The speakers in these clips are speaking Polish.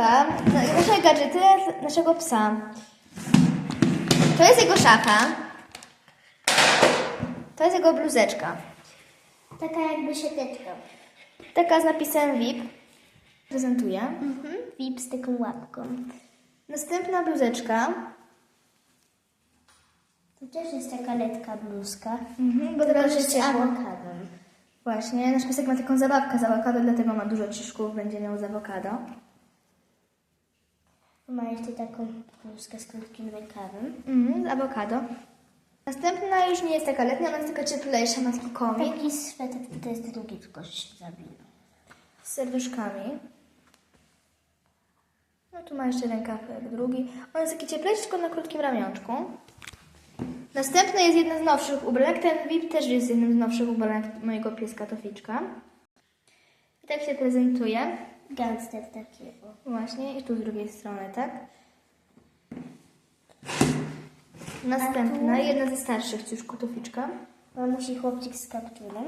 dwa na- nasze gadżety naszego psa. To jest jego szafa. To jest jego bluzeczka. Taka jakby siateczka. Taka z napisem VIP. Prezentuję. Mhm. Wip z taką łapką. Następna bluzeczka. Tu też jest taka letka bluzka. Mhm, bo teraz jest ciepło. awokadą. Właśnie, nasz piesek ma taką zabawkę z awokado, dlatego ma dużo ciszków, będzie miał z awokado. Ma jeszcze taką bluzkę z krótkim rękawem. Mhm, z awokado. Następna już nie jest taka letnia, ona jest taka cieplejsza, ma taki komik Taki sweter, to jest drugi, tylko że się zabił. z serduszkami. No tu ma jeszcze rękaw jak drugi. On jest taki cieplejszy, tylko na krótkim ramionczku. Następny jest jeden z nowszych ubranek. Ten VIP też jest jednym z nowszych ubranek mojego pieska Toficzka. I tak się prezentuje. Gangster taki. O. Właśnie, i tu z drugiej strony, tak? Następna, jedna ze starszych ciuszku Toficzka. On musi chłopczyk z kapturem.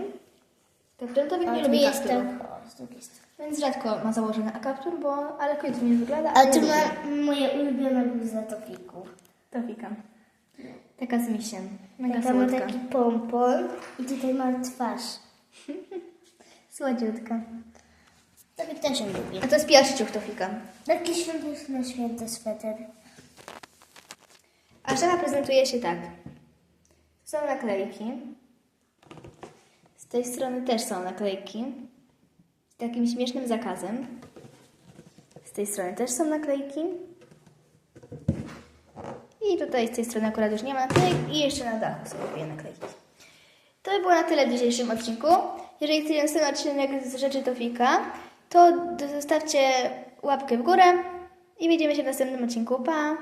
Kaptur to A nie tu lubi tak, o, z drugiej strony. Więc rzadko ma założony a kaptur, bo ale końcu nie wygląda. A ale tu ma moje ulubione bluza topiku. Tofika. Taka z misiem. Mega Taka ma słodka. taki pompon i tutaj ma twarz. Słodziutka. Topik też ją lubi. A to jest pierwszy ciuch Tofika. Taki świąteczny święty sweter. A szafa prezentuje się tak. Są naklejki. Z tej strony też są naklejki. Z takim śmiesznym zakazem. Z tej strony też są naklejki. I tutaj z tej strony akurat już nie ma naklejek. I jeszcze na dachu są dwie naklejki. To by było na tyle w dzisiejszym odcinku. Jeżeli chcecie następny odcinek z rzeczy Tofika, to zostawcie łapkę w górę i widzimy się w następnym odcinku. Pa!